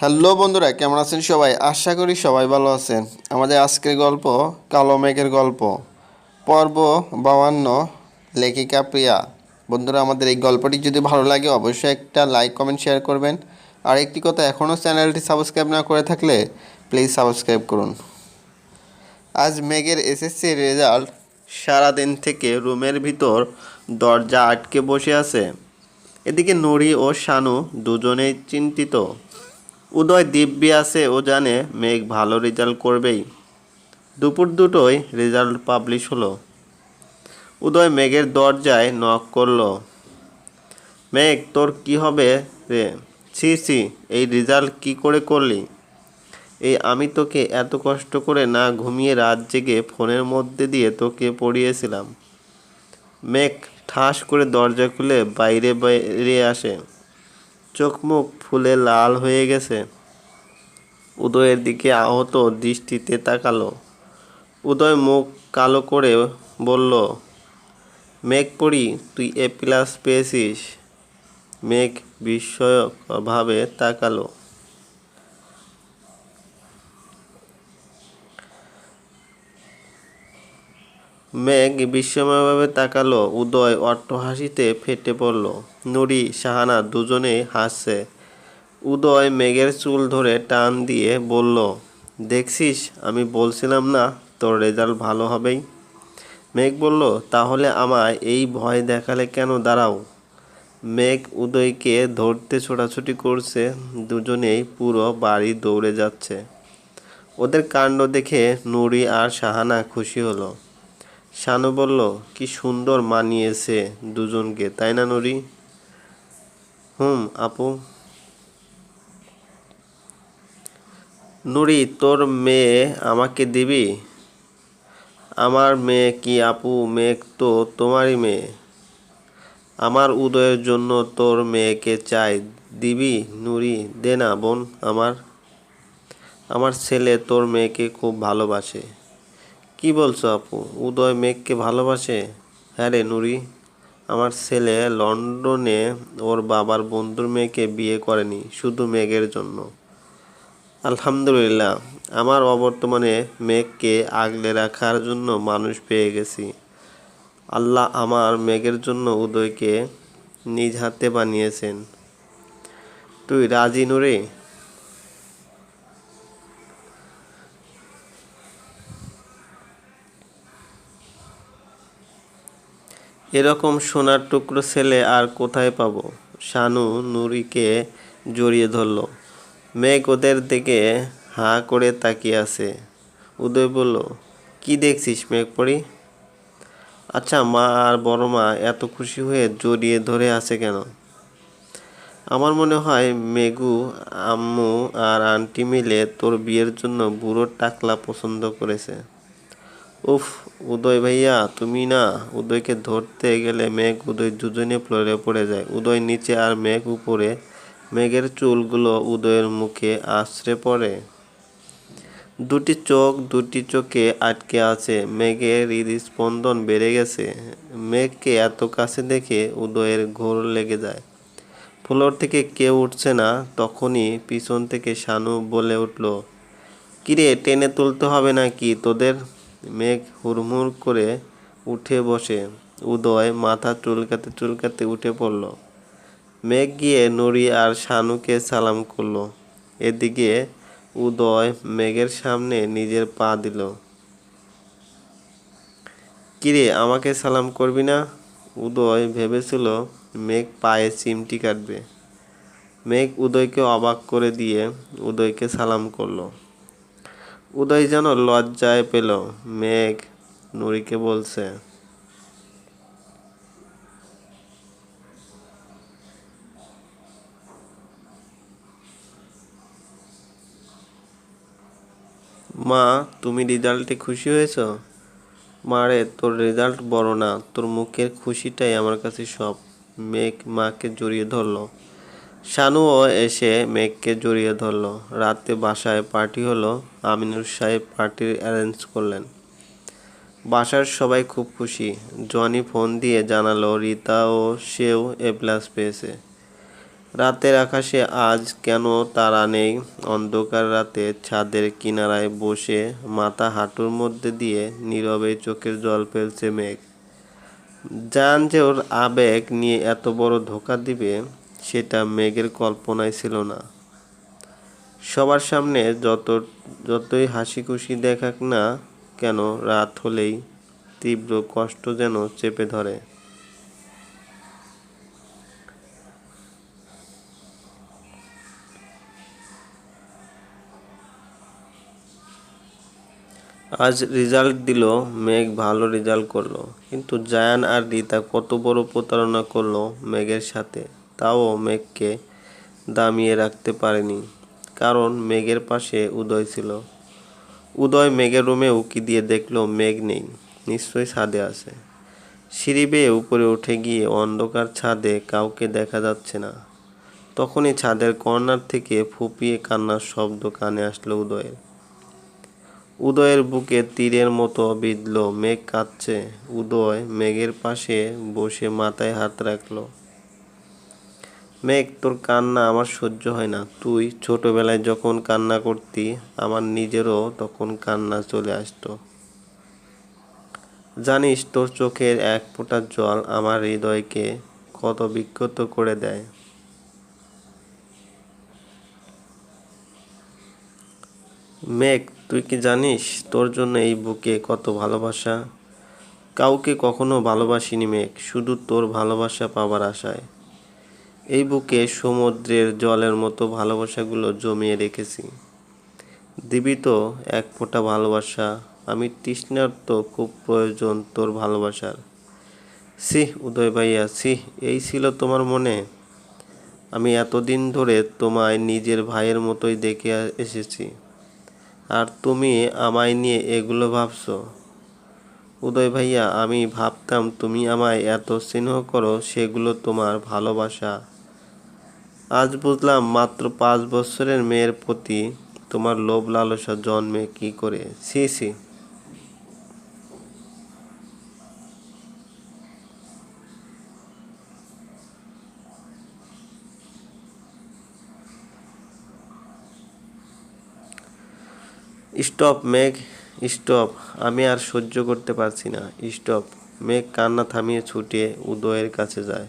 Hello বন্ধুরা, কেমন আছেন সবাই? আশা করি সবাই ভালো আছেন। আমাদের আজকের গল্প, কালো মেঘের গল্প। পর্ব বাউান্ন লেখিকা প্রিয়া। বন্ধুরা, আমাদের এই গল্পটি যদি ভালো লাগে, অবশ্যই একটা লাইক, কমেন্ট, শেয়ার করবেন। আর একটি কথা, এখনও চ্যানেলটি সাবস্ক্রাইব না করে থাকলে, প্লিজ সাবস্ক্রাইব করুন। আজ মেঘের এসএসসি রেজাল্ট সারাদিন থেকে রুমের ভিতর দরজা আটকে বসে আছে। এদিকে নুরি ও শানু দুজনেই চিন্তিত। উদয় দিব্যি আছে, ও জানে মেঘ ভালো রেজাল্ট করবেই। দুপুর দুটোয় রেজাল্ট পাবলিশ হলো। উদয় মেঘের দরজায় নক করল। মেঘ, তোর কি হবে রে? ছি ছি, এই রেজাল্ট কি করে করলি? এই আমি তোকে এত কষ্ট করে না ঘুমিয়ে রাত জেগে ফোনের মধ্যে দিয়ে তোকে পড়িয়েছিলাম। মেঘ ঠাস করে দরজা খুলে বাইরে বাইরে আসে। চোখ মুখ ফুলে লাল হয়ে গেছে। উদয়ের দিকে আহত দৃষ্টিতে তাকালো। উদয় মুখ কালো করে বলল মেঘ পড়ি তুই এ প্লাস পেয়েছিস। মেঘ বিস্ময়কভাবে তাকালো। মেঘ বিস্ময়ভাবে তাকালো, উদয় অট্টহাসিতে ফেটে পড়ল। নুরি, শাহানা দুজনেই হাসছে। উদয় মেঘের চুল ধরে টান দিয়ে বলল, দেখছিস, আমি বলছিলাম না তোর রেজাল্ট ভালো হবেই? মেঘ বলল, তাহলে আমায় এই ভয় দেখালে কেন দাঁড়াও? মেঘ উদয়কে ধরতে ছোটাছুটি করছে, দুজনেই পুরো বাড়ি দৌড়ে যাচ্ছে। ওদের কাণ্ড দেখে নুরি আর শাহানা খুশি হলো। শানু বলল, কি সুন্দর মানিয়েছে দুজনকে, তাই না নুরি? হুম, আপু। নুরি, তোর মেয়ে আমাকে দিবি? আমার মেয়ে কি আপু? মেয়ে তো তোমারই মেয়ে। আমার উদয়ের জন্য তোর মেয়েকে চাই, দিবি নুরি? দে না বোন, আমার। আমার ছেলে তোর মেয়েকে খুব ভালোবাসে। কি বলছো আপু? উদয় মেঘকে ভালোবাসে? হ্যাঁ রে নুরি। আমার ছেলে লন্ডনে ওর বাবার বন্ধুর মেয়েকে বিয়ে করেনি, শুধু মেঘের জন্য। আলহামদুলিল্লাহ, আমার অবর্তমানে মেঘকে আগলে রাখার জন্য মানুষ পেয়ে গেছি। আল্লাহ আমার মেঘের জন্য উদয়কে নিজ হাতে বানিয়েছেন। তুই রাজি নুরে? এরকম সোনার টুকরো ছেলে আর কোথায় পাব? শানু নুরিকে জড়িয়ে ধরল। মেঘ ওদের দিকে হাঁ করে তাকিয়ে আছে। উদয় বলল, কি দেখছিস মেঘ পড়ি আচ্ছা মা আর বড় মা এত খুশি হয়ে জড়িয়ে ধরে আছে কেন? আমার মনে হয় মেঘু, আম্মু আর আন্টি মিলে তোর বিয়ের জন্য বুড়ো টাকলা পছন্দ করেছে। উফ, উদয় ভাইয়া, তুমি না উদয়কে ধরতে গেলে মেঘ উদয় দুজনে ফ্লোরে পড়ে যায়। উদয় নিচে আর মেঘ উপরে। মেঘের চুলগুলো উদয়ের মুখে আশ্রে পড়ে। দুটি চোখ দুটি চোখে আটকে আছে। মেঘের হৃদস্পন্দন বেড়ে গেছে। মেঘকে এত কাছে দেখে উদয়ের ঘোর লেগে যায়। ফ্লোর থেকে কেউ উঠছে না। তখনই পিছন থেকে শানু বলে উঠল, কিরে, টেনে তুলতে হবে নাকি তোদের? মেঘ হুড়মুড় করে উঠে বসে। উদয় মাথা চুলকাতে চুলকাতে উঠে পড়ল। মেঘ গিয়ে নুরি আর শানুকে সালাম করল। এদিকে উদয় মেঘের সামনে নিজের পা দিল। কিরে, আমাকে সালাম করবি না? উদয় ভেবেছিল মেঘ পায়ে চিমটি কাটবে। মেঘ উদয়কে অবাক করে দিয়ে উদয়কে সালাম করল। উদয় যেন লজ্জায় পেল। মেঘ নুরিকে বলছে, মা, তুমি রেজাল্টে খুশি হয়েছো? মারে তোর রেজাল্ট বড় না, তোর মুখের খুশিটাই আমার কাছে সব। মেঘ মাকে জড়িয়ে ধরলো। শানুও এসে মেঘকে জড়িয়ে ধরলো। রাতে বাসায় পার্টি হলো, আমিনুর সাহেব পার্টির অ্যারেঞ্জ করলেন। বাসার সবাই খুব খুশি। জনি ফোন দিয়ে জানালো, রিতা ও সেও এ প্লাস পেয়েছে। রাতের আকাশে আজ কেন তারা নেই? অন্ধকার রাতে ছাদের কিনারায় বসে মাথা হাঁটুর মধ্যে দিয়ে নীরবে চোখের জল ফেলছে মেঘ। জান যে ওর আবেগ নিয়ে এত বড় ধোকা দিবে সেটা মেঘের কল্পনায় ছিল না। সবার সামনে যত, যতই হাসি খুশি দেখাক না কেন, রাত হলেই তীব্র কষ্ট যেন চেপে ধরে। আজ রেজাল্ট দিল, মেঘ ভালো রেজাল্ট করল। কিন্তু জায়ান আর রিতা কত বড় প্রতারণা করল মেঘের সাথে। তাও মেঘকে দামিয়ে রাখতে পারেনি, কারণ মেঘের পাশে উদয় ছিল। উদয় মেঘের রুমে উকি দিয়ে দেখল মেঘ নেই, নিশ্চয়ই ছাদে আছে। সিঁড়ি বেয়ে উপরে উঠে গিয়ে অন্ধকার ছাদে কাউকে দেখা যাচ্ছে না। তখনই ছাদের কর্নার থেকে ফুপিয়ে কান্নার শব্দ কানে আসলো উদয়ের। উদয়ের বুকে তীরের মতো বিঁধল, মেঘ কাঁদছে। উদয় মেঘের পাশে বসে মাথায় হাত রাখল। মেঘ, তোর কান্না আমার সহ্য হয় না। তুই ছোটবেলায় যখন কান্না করতি, আমার নিজেরও তখন কান্না চলে আসতো। জানিস, তোর চোখের এক ফোঁটা জল আমার হৃদয়কে কত বিক্ষত করে দেয়। মেঘ, তুই কি জানিস, তোর জন্য এই বুকে কত ভালোবাসা? কাউকে কখনো ভালোবাসিনি মেঘ, শুধু তোর ভালোবাসা পাবার আশায়। এই বুকে সমুদ্রের জলের মতো ভালোবাসাগুলো জমিয়ে রেখেছি। দিবি তো এক ফোঁটা ভালোবাসা, আমি তৃষ্ণার তো খুব প্রয়োজন তোর ভালোবাসার। সি উদয় ভাইয়া সি এই ছিল তোমার মনে? আমি এতদিন ধরে তোমায় নিজের ভাইয়ের মতোই দেখে এসেছি। আর তুমি আমায় নিয়ে এগুলো ভাবছ? উদয় ভাইয়া, আমি ভাবতাম তুমি আমায় এত স্নেহ করো, সেগুলো তোমার ভালোবাসা। আজ বুঝলাম মাত্র পাঁচ বছরের মেয়ের প্রতি তোমার লোভ লালসা জন্মে কি করে? সি সি। Stop, Megh, stop. আমি আর সহ্য করতে পারছি না। স্টপ, মেঘ কান্না থামিয়ে ছুটে উদয়ের কাছে যায়।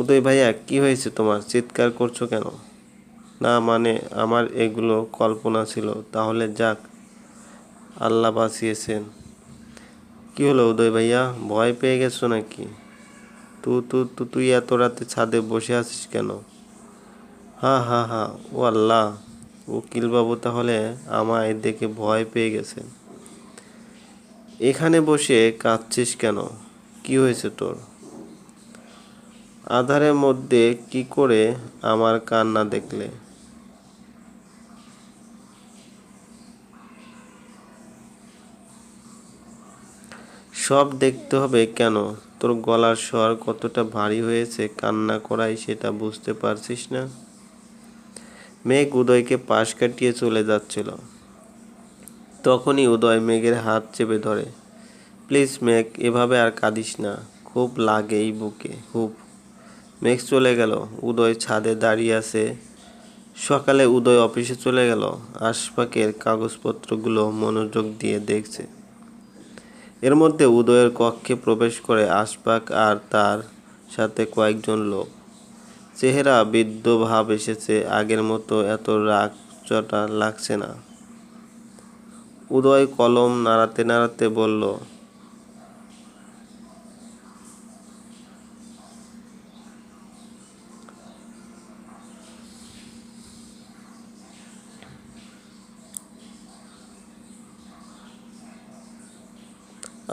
উদয় ভাইয়া, কি হয়েছে তোমার? চিৎকার করছ কেন? না মানে আমার এগুলো কল্পনা ছিল। তাহলে যাক, আল্লাহ বাঁচিয়েছেন। কি হলো উদয় ভাইয়া? ভয় পেয়ে গেছো নাকি? তু তু তু, তুই এত রাতে ছাদে বসে আছিস কেন? হা হা হা, ও আল্লাহ, উকিলবাবু তাহলে আমায় দেখে ভয় পেয়ে গেছে এখানে বসে কাঁদছিস কেন? কি হয়েছে তোর? আধারের মধ্যে কি করে আমার কান্না দেখলে? সব দেখতে হবে কেন? তোর গলার স্বর কতটা ভারী হয়েছে, কান্না করাই সেটা বুঝতে পারছিস না? মেঘ উদয়কে পাশ কাটিয়ে চলে যাচ্ছিল। তখনই উদয় মেঘের হাত চেপে ধরে। প্লিজ মেঘ, এভাবে আর কাঁদিস না। খুব লাগে এই বুকে খুব মেঘ চলে গেল। উদয় ছাদে দাঁড়িয়ে আছে। সকালে উদয় অফিসে চলে গেল। আশপাকের কাগজপত্রগুলো মনোযোগ দিয়ে দেখছে। এর মধ্যে উদয়ের কক্ষে প্রবেশ করে আশপাক আর তার সাথে কয়েকজন লোক। চেহারা বৃদ্ধ ভাব এসেছে। আগের মতো এত রাগ চটা লাগছে না। উদয় কলম নাড়াতে নাড়াতে বলল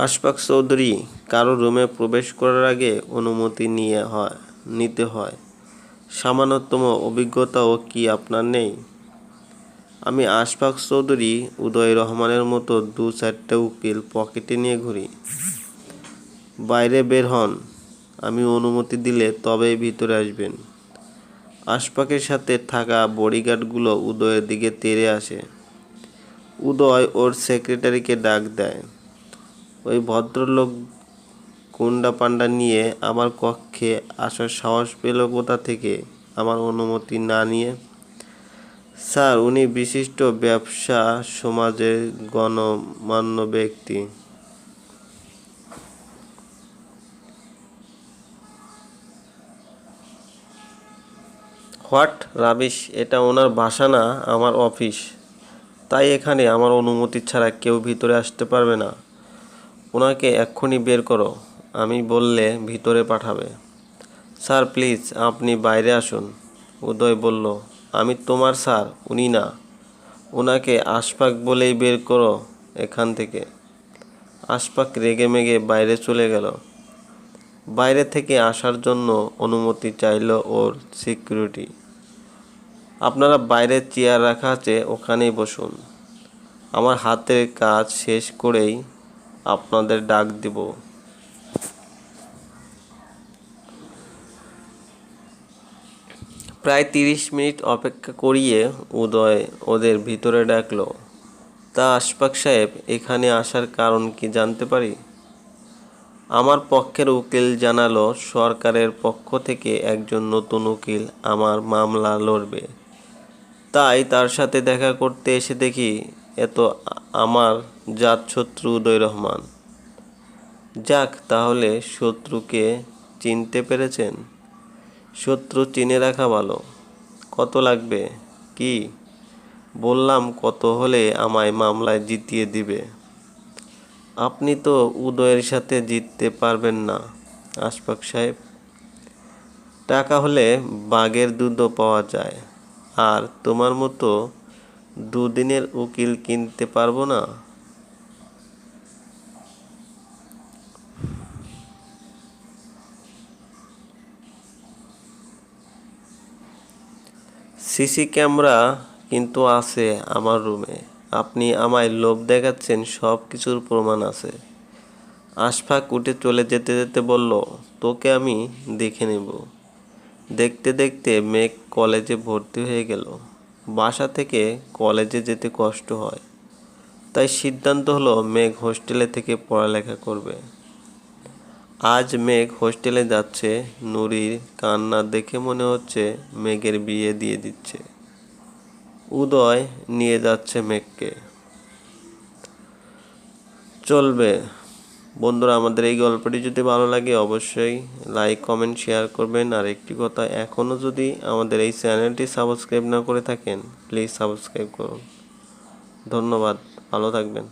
আশফাক চৌধুরী কারও রুমে প্রবেশ করার আগে অনুমতি নিয়ে হয়, নিতে হয়। সামান্যতম অভিজ্ঞতাও কি আপনার নেই? আমি আশফাক চৌধুরী, উদয় রহমানের মতো দু চারটে উকিল পকেটে নিয়ে ঘুরি। বাইরে বের হন, আমি অনুমতি দিলে তবেই ভিতরে আসবেন। আশপাকের সাথে থাকা বডিগার্ডগুলো উদয়ের দিকে তেড়ে আসে। উদয় ওর সেক্রেটারিকে ডাক দেয়। ওই ভদ্রলোক কুন্ডা পান্ডা নিয়ে আমার কক্ষে আসার সাহস পেল কোথা থেকে? আমার অনুমতি না নিয়ে। স্যার, উনি বিশিষ্ট ব্যবসা সমাজের গণমান্য ব্যক্তি। হোয়াট রাবিশ, এটা ওনার বাসা না? আমার অফিস। তাই এখানে আমার অনুমতি ছাড়া কেউ ভিতরে আসতে পারবে না। ওনাকে এক্ষুনি বের করো, আমি বললে ভিতরে পাঠাবে। স্যার, প্লিজ, আপনি বাইরে আসুন। উদয় বলল, আমি তোমার স্যার, উনি না। ওনাকে আশপাক বলেই বের করো এখান থেকে। আশপাক রেগে মেগে বাইরে চলে গেল। বাইরে থেকে আসার জন্য অনুমতি চাইল ওর সিকিউরিটি। আপনারা বাইরে চেয়ার রাখা আছে, ওখানেই বসুন। আমার হাতের কাজ শেষ করেই আপনাদের ডাক দিব। প্রায় তিরিশ মিনিট অপেক্ষা করিয়ে উদয় ওদের ভিতরে ডাকলো, তা আশপাক সাহেব, এখানে আসার কারণ কি জানতে পারি? আমার পক্ষের উকিল জানালো, সরকারের পক্ষ থেকে একজন নতুন উকিল আমার মামলা লড়বে। তাই তার সাথে দেখা করতে এসে দেখি, এত আমার জাত শত্রু উদয় রহমান। যাক, তাহলে শত্রুকে চিনতে পেরেছেন? শত্রু চিনে রাখা ভালো। কত লাগবে? কি? বললাম, কত হলে আমায় মামলায় জিতিয়ে দিবে। আপনি তো উদয়ের সাথে জিততে পারবেন না আশফাক সাহেব। টাকা হলে বাঘের দুধও পাওয়া যায়। আর তোমার মতো দুদিনের উকিল কিনতে পারব না? সিসি ক্যামেরা কিন্তু আছে আমার রুমে। আপনি আমায় লোভ দেখাচ্ছেন, সব কিছুর প্রমাণ আছে। আশফাক উঠে চলে যেতে যেতে বলল, তোকে আমি দেখে নেব। দেখতে দেখতে মেঘ কলেজে ভর্তি হয়ে গেল। বাসা থেকে কলেজে যেতে কষ্ট হয়। তাই সিদ্ধান্ত হলো মেঘ হোস্টেলে থেকে পড়ালেখা করবে। আজ মেঘ হোস্টেলে যাচ্ছে, নুরির কান্না দেখে মনে হচ্ছে মেঘের বিয়ে দিয়ে দিচ্ছে। উদয় নিয়ে যাচ্ছে মেঘকে। চলবে। বন্ধুরা, আমাদের এই গল্পটি যদি ভালো লাগে অবশ্যই লাইক কমেন্ট শেয়ার করবেন। আর একটি কথা এখনও যদি আমাদের এই চ্যানেলটি সাবস্ক্রাইব না করে থাকেন প্লিজ সাবস্ক্রাইব করুন। ধন্যবাদ, ভালো থাকবেন।